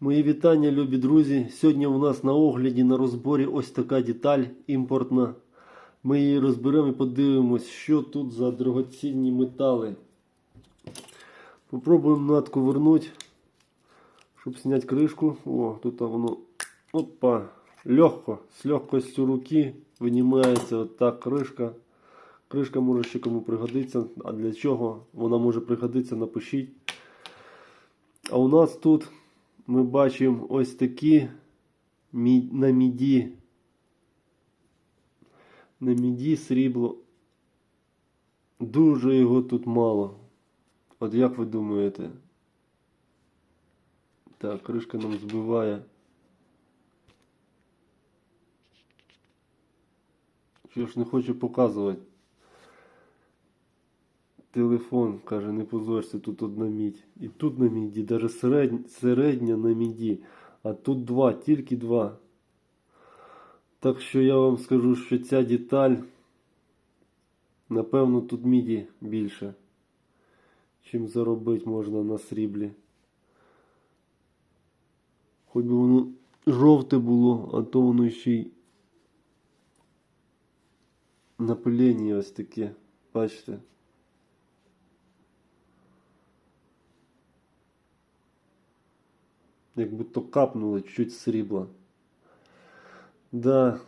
Мої вітання, любі друзі. Сьогодні у нас на огляді на розборі ось така деталь імпортна. Ми її розберемо і подивимось, що тут за дорогоцінні метали. Попробуємо натку щоб зняти кришку. О, тут воно опа, легко, з легкостю руки винімається ота кришка. Кришка може ще кому пригодиться. А для чого вона може пригодитися, напишіть. А у нас тут ми бачимо ось такі на міді. На міді срібло. Дуже його тут мало. От як ви думаєте? Так, кришка нам збиває. Що ж не хочу показувати. Телефон каже, не позорься, тут одна мідь. І тут на міді, навіть середня, середня на міді. А тут два, тільки два. Так що я вам скажу, що ця деталь, напевно, тут міді більше, чим заробити можна на сріблі. Хоч би воно жовте було, а то воно ще й напилення ось таке. Бачите? Як будто капнуло чуть срібла. Да.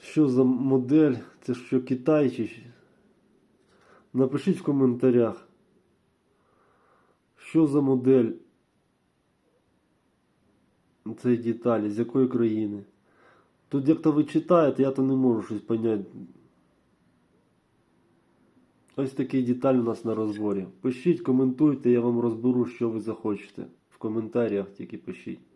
Що за модель? Це що Китай чи? Напишіть в коментарях. Що за модель цієї деталі, з якої країни? Тут як то ви читаєте, я то не можу щось поняти. Ось такий деталь у нас на розборі. Пишіть, коментуйте, я вам розберу, що ви захочете. В коментарях тільки пишіть.